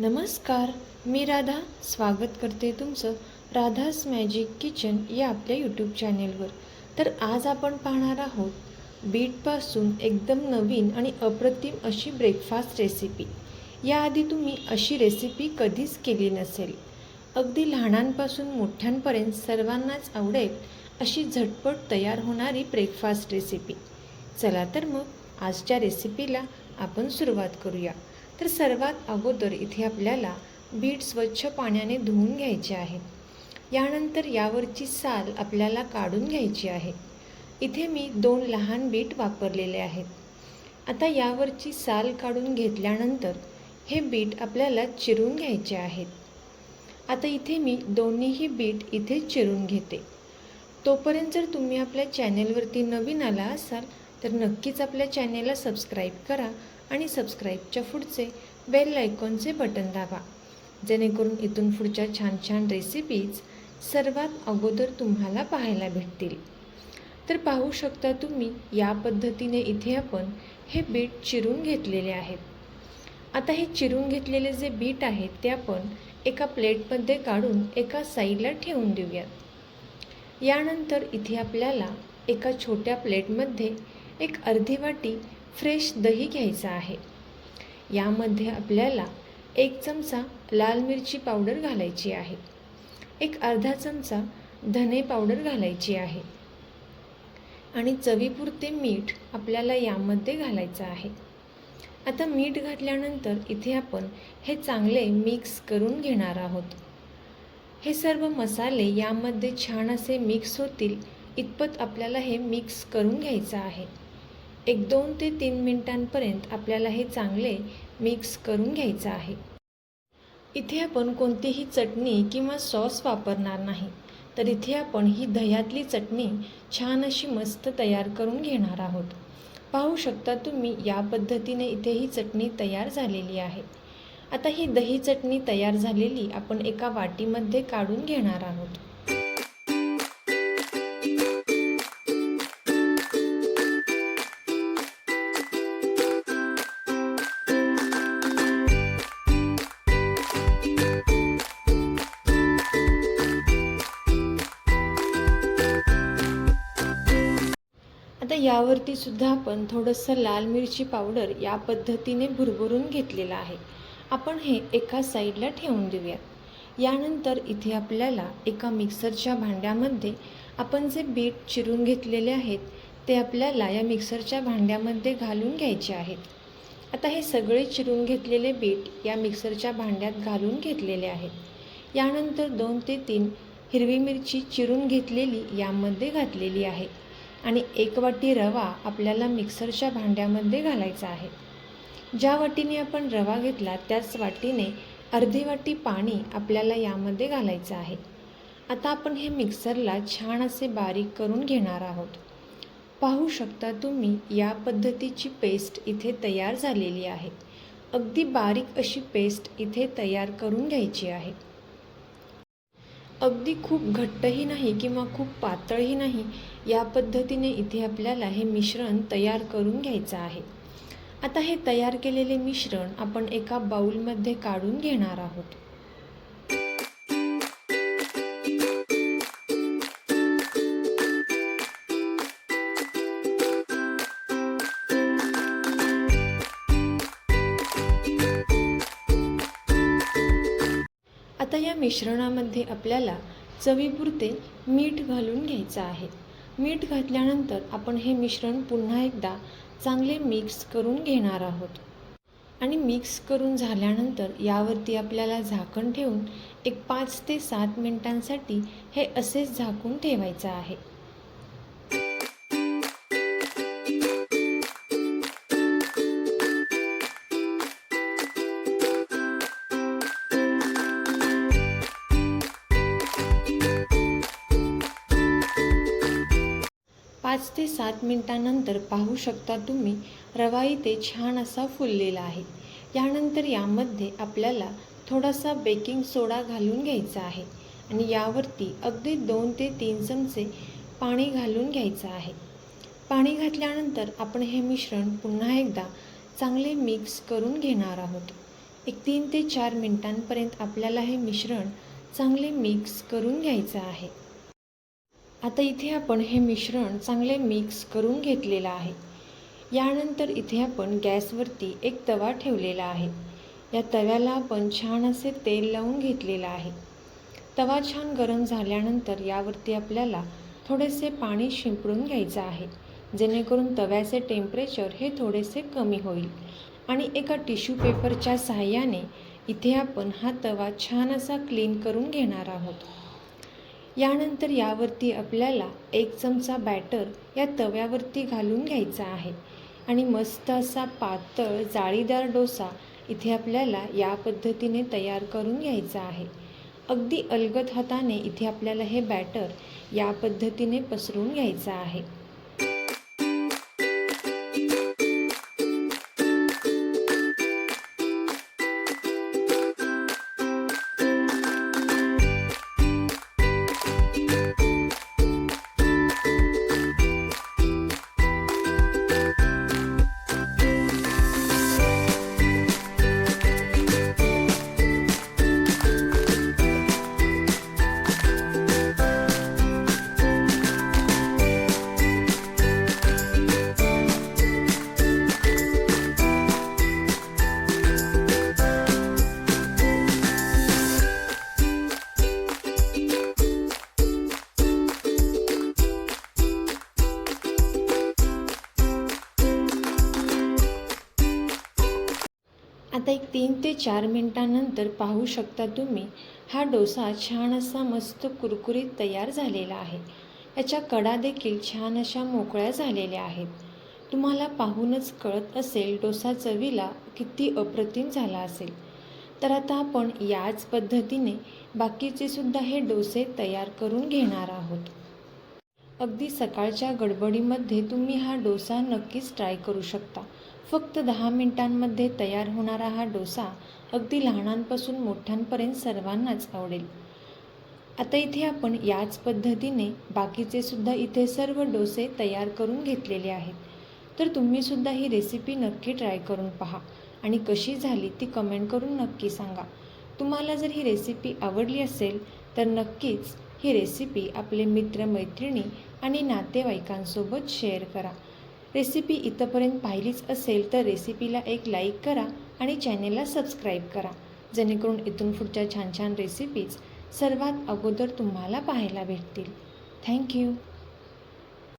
नमस्कार मी राधा. स्वागत करते तुमचं राधास मॅजिक किचन या आपल्या यूट्यूब चॅनेलवर तर आज आपण पाहणार आहोत बीटपासून एकदम नवीन आणि अप्रतिम अशी ब्रेकफास्ट रेसिपी याआधी तुम्ही अशी रेसिपी कधीच केली नसेल. अगदी लहानांपासून मोठ्यांपर्यंत सर्वांनाच आवडेल अशी झटपट तयार होणारी ब्रेकफास्ट रेसिपी चला तर मग आजच्या रेसिपीला आपण सुरुवात करूया. तर सर्वात अगोदर इथे आपल्याला बीट स्वच्छ पाण्याने धुवून घ्यायचे आहेत यानंतर यावरची साल आपल्याला काढून घ्यायची आहे. इथे मी दोन लहान बीट वापरलेले आहेत. आता यावरची साल काढून घेतल्यानंतर हे बीट आपल्याला चिरून घ्यायचे आहेत. आता इथे मी दोन्हीही बीट इथे चिरून घेते. तोपर्यंत जर तुम्ही आपल्या चॅनेलवरती नवीन आला असाल तर नक्कीच आपल्या चॅनेलला सबस्क्राईब करा आणि सबस्क्राईबच्या पुढचे बेल आयकॉनचे बटन दाबा. जेणेकरून इथून पुढच्या छान छान रेसिपीज सर्वात अगोदर तुम्हाला पाहायला भेटतील. तर पाहू शकता तुम्ही या पद्धतीने इथे आपण हे बीट चिरून घेतलेले आहेत. आता हे चिरून घेतलेले जे बीट आहेत ते आपण एका प्लेटमध्ये काढून एका साईडला ठेवून देऊयात. यानंतर इथे आपल्याला एका छोट्या प्लेटमध्ये एक अर्धी वाटी फ्रेश दही घ्यायचं आहे. यामध्ये आपल्याला एक चमचा लाल मिरची पावडर घालायची आहे. एक अर्धा चमचा धने पावडर घालायची आहे. आणि चवीपुरते मीठ आपल्याला यामध्ये घालायचं आहे. आता मीठ घातल्यानंतर इथे आपण हे चांगले मिक्स करून घेणार आहोत. हे सर्व मसाले यामध्ये छान असे मिक्स होतील इतपत आपल्याला हे मिक्स करून घ्यायचं आहे. एक दोन ते तीन मिनिटांपर्यंत आपल्याला हे चांगले मिक्स करून घ्यायचं आहे. इथे आपण कोणतीही चटणी किंवा सॉस वापरणार नाही तर इथे आपण ही दह्यातली चटणी छान अशी मस्त तयार करून घेणार आहोत. पाहू शकता तुम्ही या पद्धतीने इथे ही चटणी तयार झालेली आहे. आता ही दही चटणी तयार झालेली आपण एका वाटीमध्ये काढून घेणार आहोत. यावरती सुद्धा आपण थोडंसं लाल मिरची पावडर या पद्धतीने भुरभुरून घेतलेलं आहे. आपण हे एका साईडला ठेवून देऊयात. यानंतर इथे आपल्याला एका मिक्सरच्या भांड्यामध्ये आपण जे बीट चिरून घेतलेले आहेत ते आपल्याला या मिक्सरच्या भांड्यामध्ये घालून घ्यायचे आहेत. आता हे सगळे चिरून घेतलेले बीट या मिक्सरच्या भांड्यात घालून घेतलेले आहेत. यानंतर दोन ते तीन हिरवी मिरची चिरून घेतलेली यामध्ये घातलेली आहे. आणि एक वाटी रवा आपल्याला मिक्सरच्या भांड्यामध्ये घालायचा आहे. ज्या वाटीने आपण रवा घेतला त्याच वाटीने अर्धी वाटी पाणी आपल्याला यामध्ये घालायचं आहे. आता आपण हे मिक्सरला छान असे बारीक करून घेणार आहोत. पाहू शकता तुम्ही या पद्धतीची पेस्ट इथे तयार झालेली आहे. अगदी बारीक अशी पेस्ट इथे तयार करून घ्यायची आहे. अगदी खूप घट्टही नाही किंवा खूप पातळही नाही या पद्धतीने इथे आपल्याला हे मिश्रण तयार करून घ्यायचं आहे. आता हे तयार केलेले मिश्रण आपण एका बाउलमध्ये काढून घेणार आहोत. आता या मिश्रणामध्ये आपल्याला चवीपुरते मीठ घालून घ्यायचं आहे. मीठ घातल्यानंतर आपण हे मिश्रण पुन्हा एकदा चांगले मिक्स करून घेणार आहोत. आणि मिक्स करून झाल्यानंतर यावरती आपल्याला झाकण ठेवून एक पाच ते सात मिनिटांसाठी हे असेच झाकून ठेवायचं आहे. पाच ते सात मिनटानंतर पाहू शकता तुम्ही रवा इथे छान असा फुललेला आहे. यानंतर यामध्ये आपल्याला थोडासा बेकिंग सोडा घालून घ्यायचा आहे आणि यावरती अगदी दोन ते तीन चमचे पाणी घालून घ्यायचं आहे. पाणी घातल्यानंतर आपण हे मिश्रण पुन्हा एकदा चांगले मिक्स करून घेणार आहोत. एक तीन ते चार मिनटांपर्यंत आपल्याला हे मिश्रण चांगले मिक्स करून घ्यायचं आहे. आता इथे आपण हे मिश्रण चांगले मिक्स करून घेतलेलं आहे. यानंतर इथे आपण गॅसवरती एक तवा ठेवलेला आहे. या तव्याला आपण छान असे तेल लावून घेतलेलं आहे. तवा छान गरम झाल्यानंतर यावरती आपल्याला थोडेसे पाणी शिंपडून घ्यायचं आहे. जेणेकरून तव्याचे टेम्परेचर हे थोडेसे कमी होईल. आणि एका टिश्यू पेपरच्या सहाय्याने इथे आपण हा तवा छान असा क्लीन करून घेणार आहोत. यानंतर यावरती आपल्याला एक चमचा बॅटर या तव्यावरती घालून घ्यायचा आहे. आणि मस्त असा पातळ जाळीदार डोसा इथे आपल्याला या पद्धतीने तयार करून घ्यायचा आहे. अगदी अलगद हाताने इथे आपल्याला हे बॅटर या पद्धतीने पसरून घ्यायचं आहे. आता एक तीन ते चार मिनटानंतर पाहू शकता तुम्ही हा डोसा छान असा मस्त कुरकुरीत तयार झालेला आहे. याच्या कडा देखील छान अशा मोकळ्या झालेल्या आहेत. तुम्हाला पाहूनच कळत असेल डोसा चवीला किती अप्रतिम झाला असेल. तर आता आपण याच पद्धतीने बाकीचे सुद्धा हे डोसे तयार करून घेणार आहोत. अगदी सकाळच्या गडबडीमध्ये तुम्ही हा डोसा नक्कीच ट्राय करू शकता. फक्त दहा मिनिटांमध्ये तयार होणारा हा डोसा अगदी लहानांपासून मोठ्यांपर्यंत सर्वांनाच आवडेल. आता इथे आपण याच पद्धतीने बाकीचे सुद्धा इथे सर्व डोसे तयार करून घेतलेले आहेत. तर तुम्हीसुद्धा ही रेसिपी नक्की ट्राय करून पहा आणि कशी झाली ती कमेंट करून नक्की सांगा. तुम्हाला जर ही रेसिपी आवडली असेल तर नक्कीच ही रेसिपी आपले मित्र मैत्रिणी आणि नातेवाईकांसोबत शेअर करा. रेसिपी इथंपर्यंत पाहिलीच असेल तर रेसिपीला एक लाईक करा आणि चॅनेलला सबस्क्राईब करा. जेणेकरून इथून पुढच्या छान छान रेसिपीज सर्वात अगोदर तुम्हाला पाहायला भेटतील. थँक्यू